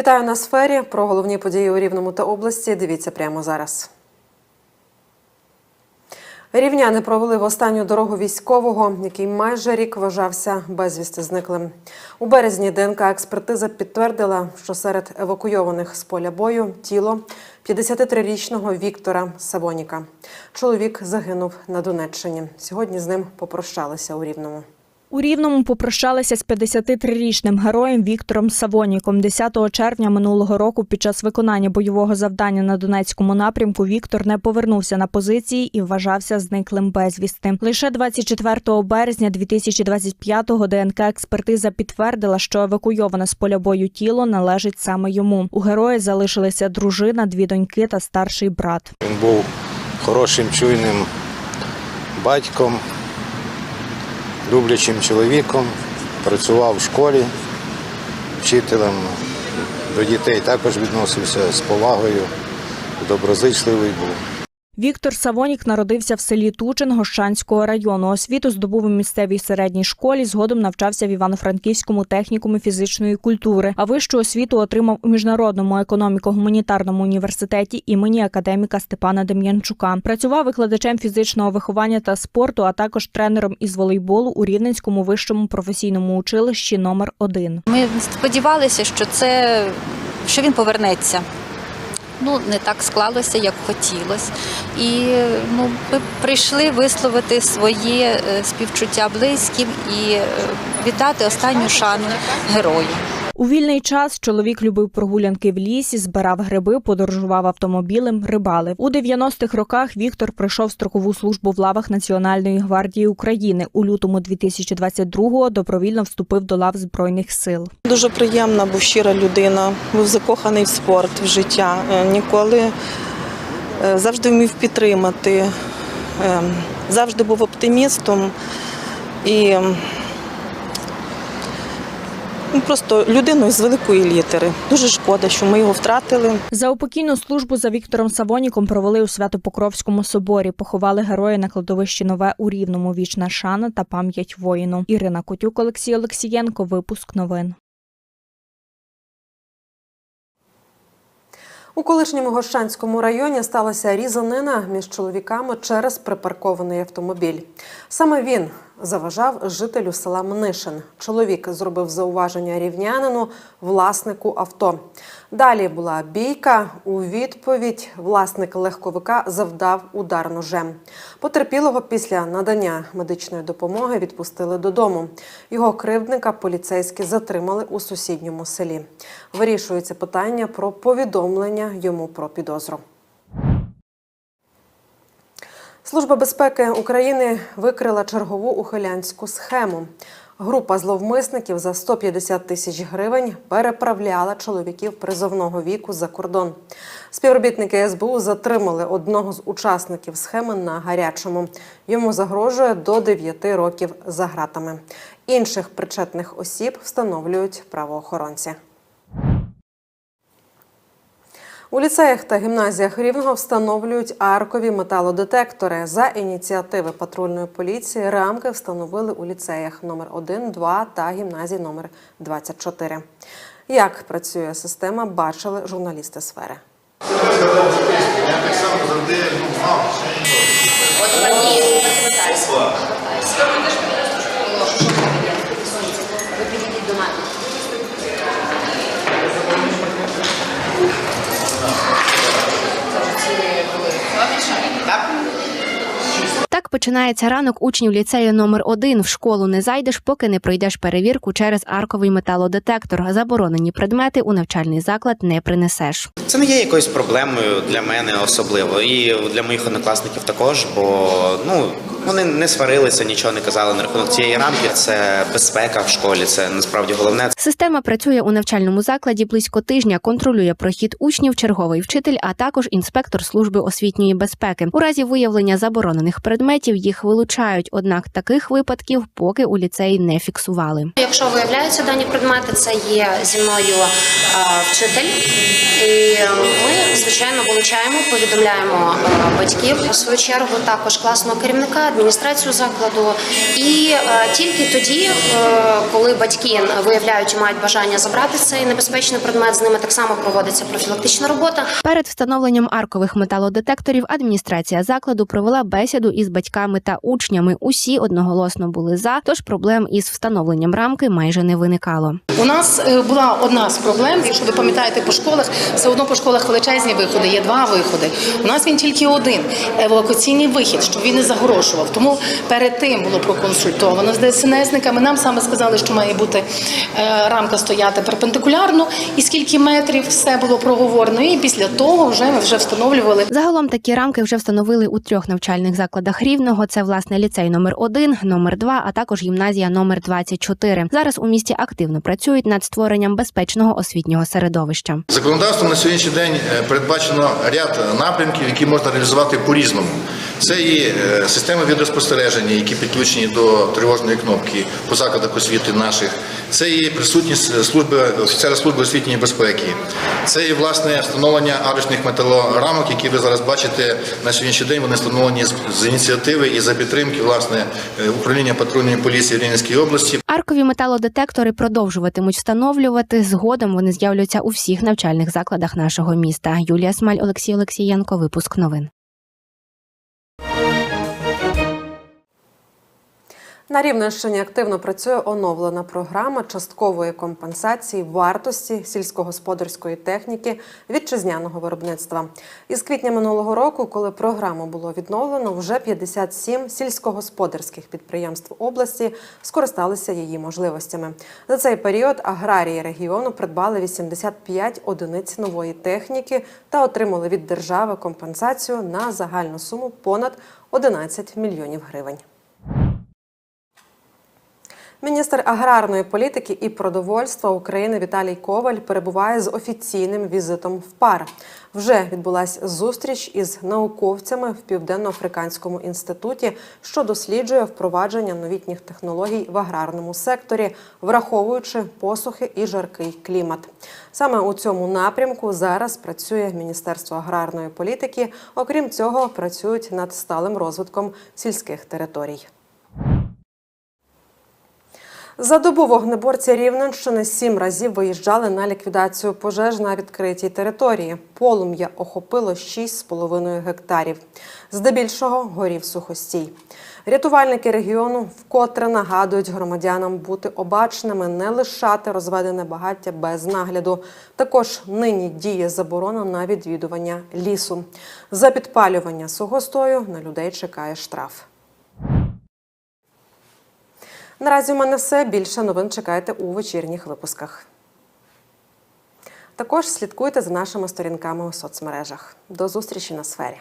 Вітаю на сфері. Про головні події у Рівному та області. Дивіться прямо зараз. Рівняни провели в останню дорогу військового, який майже рік вважався безвісти зниклим. У березні ДНК експертиза підтвердила, що серед евакуйованих з поля бою тіло 53-річного Віктора Савоніка. Чоловік загинув на Донеччині. Сьогодні з ним попрощалися у Рівному. У Рівному попрощалися з 53-річним героєм Віктором Савоніком. 10 червня минулого року під час виконання бойового завдання на Донецькому напрямку Віктор не повернувся на позиції і вважався зниклим безвісти. Лише 24 березня 2025-го ДНК експертиза підтвердила, що евакуйоване з поля бою тіло належить саме йому. У героя залишилися дружина, дві доньки та старший брат. Він був хорошим, чуйним батьком, люблячим чоловіком, працював в школі, вчителем. До дітей також відносився з повагою, доброзичливий був. Віктор Савонік народився в селі Тучин Гощанського району. Освіту здобув у місцевій середній школі. Згодом навчався в Івано-Франківському технікумі фізичної культури. А вищу освіту отримав у міжнародному економіко-гуманітарному університеті імені академіка Степана Дем'янчука. Працював викладачем фізичного виховання та спорту, а також тренером із волейболу у Рівненському вищому професійному училищі номер 1 Ми сподівалися, що це що він повернеться. Ну, не так склалося, як хотілося. І ну, ми прийшли висловити своє е, співчуття близьким і е, віддати останню шану герою. У вільний час чоловік любив прогулянки в лісі, збирав гриби, подорожував автомобілем, рибалив. У 90-х роках Віктор пройшов строкову службу в лавах Національної гвардії України. У лютому 2022-го добровільно вступив до лав збройних сил. Дуже приємна, був щира людина, був закоханий в спорт, в життя. Е, Ніколи е, завжди вмів підтримати, е, завжди був оптимістом і ну, просто людиною з великої літери. Дуже шкода, що ми його втратили. За упокійну службу за Віктором Савоніком провели у Свято-Покровському соборі. Поховали героя на кладовищі Нове у Рівному. Вічна шана та пам'ять воїну. Ірина Котюк, Олексій Олексієнко. Випуск новин. У колишньому Гощанському районі сталася різанина між чоловіками через припаркований автомобіль. Саме він заважав жителю села Мнишин. Чоловік зробив зауваження рівнянину, власнику авто. Далі була бійка. У відповідь власник легковика завдав удар ножем. Потерпілого після надання медичної допомоги відпустили додому. Його кривдника поліцейські затримали у сусідньому селі. Вирішується питання про повідомлення йому про підозру. Служба безпеки України викрила чергову ухилянську схему. Група зловмисників за 150 тисяч гривень переправляла чоловіків призовного віку за кордон. Співробітники СБУ затримали одного з учасників схеми на гарячому. Йому загрожує до 9 років за ґратами. Інших причетних осіб встановлюють правоохоронці. У ліцеях та гімназіях Рівного встановлюють аркові металодетектори. За ініціативи патрульної поліції рамки встановили у ліцеях номер 1, 2 та гімназії номер 24. Як працює система, бачили журналісти сфери. Так починається ранок учнів ліцею номер 1 В школу не зайдеш, поки не пройдеш перевірку через арковий металодетектор. Заборонені предмети у навчальний заклад не принесеш. Це не є якоюсь проблемою для мене особливо, і для моїх однокласників також, бо ну вони не сварилися, нічого не казали на рахунок цієї рамки. Це безпека в школі. Це насправді головне. Система працює у навчальному закладі близько тижня, контролює прохід учнів, черговий вчитель, а також інспектор служби освітньої безпеки. У разі виявлення заборонених предметів їх вилучають. Однак таких випадків поки у ліцеї не фіксували. Якщо виявляються дані предмети, це є зі мною е, вчитель, і ми звичайно. вилучаємо, повідомляємо е, батьків у свою чергу, також класного керівника, адміністрацію закладу. І е, тільки тоді, е, коли батьки виявляють і мають бажання забрати цей небезпечний предмет, з ними так само проводиться профілактична робота. Перед встановленням аркових металодетекторів адміністрація закладу провела бесіду із батьками та учнями. Усі одноголосно були за, тож проблем із встановленням рамки майже не виникало. У нас е, була одна з проблем, якщо ви пам'ятаєте по школах, все одно по школах величезні виходи, є два виходи. У нас він тільки один евакуаційний вихід, щоб він не загорошував. Тому перед тим було проконсультовано з ДСНСниками. Нам саме сказали, що має бути е, рамка стояти перпендикулярно, і скільки метрів все було проговорено. І після того вже ми вже встановлювали Загалом такі рамки вже встановили у трьох навчальних закладах рівного. Це власне ліцей номер 1 номер 2 а також гімназія номер 24 Зараз у місті активно працюють над створенням безпечного освітнього середовища. Законодавством на сьогоднішній день е, передбачено ряд напрямків, які можна реалізувати по-різному. Це і е, системи відеоспостереження, які підключені до тривожної кнопки по закладах освіти наших. Це і присутність служби офіцера служби освітньої безпеки. Це і власне встановлення арочних металорамок, які ви зараз бачите на сьогоднішній день. Вони встановлені з, з ініціативи і за підтримки власне е, управління патрульної поліції Рівненської області. Аркові металодетектори продовжуватимуть встановлювати. Згодом вони з'являться у всіх навчальних закладах нашого міста. Юлія Смаль, Олексій Олексієнко. Випуск новин. На Рівненщині активно працює оновлена програма часткової компенсації вартості сільськогосподарської техніки вітчизняного виробництва. Із квітня минулого року, коли програму було відновлено, вже 57 сільськогосподарських підприємств області скористалися її можливостями. За цей період аграрії регіону придбали 85 одиниць нової техніки та отримали від держави компенсацію на загальну суму понад 11 мільйонів гривень. Міністр аграрної політики і продовольства України Віталій Коваль перебуває з офіційним візитом в пар. Вже відбулася зустріч із науковцями в Південно-Африканському інституті, що досліджує впровадження новітніх технологій в аграрному секторі, враховуючи посухи і жаркий клімат. Саме у цьому напрямку зараз працює Міністерство аграрної політики. Окрім цього, працюють над сталим розвитком сільських територій. За добу вогнеборці Рівненщини сім разів виїжджали на ліквідацію пожеж на відкритій території. Полум'я охопило 6,5 гектарів. Здебільшого горів сухостій. Рятувальники регіону вкотре нагадують громадянам бути обачними, не лишати розведене багаття без нагляду. Також нині діє заборона на відвідування лісу. За підпалювання сухостою на людей чекає штраф. Наразі у мене все. Більше новин чекайте у вечірніх випусках. Також слідкуйте за нашими сторінками у соцмережах. До зустрічі на сфері.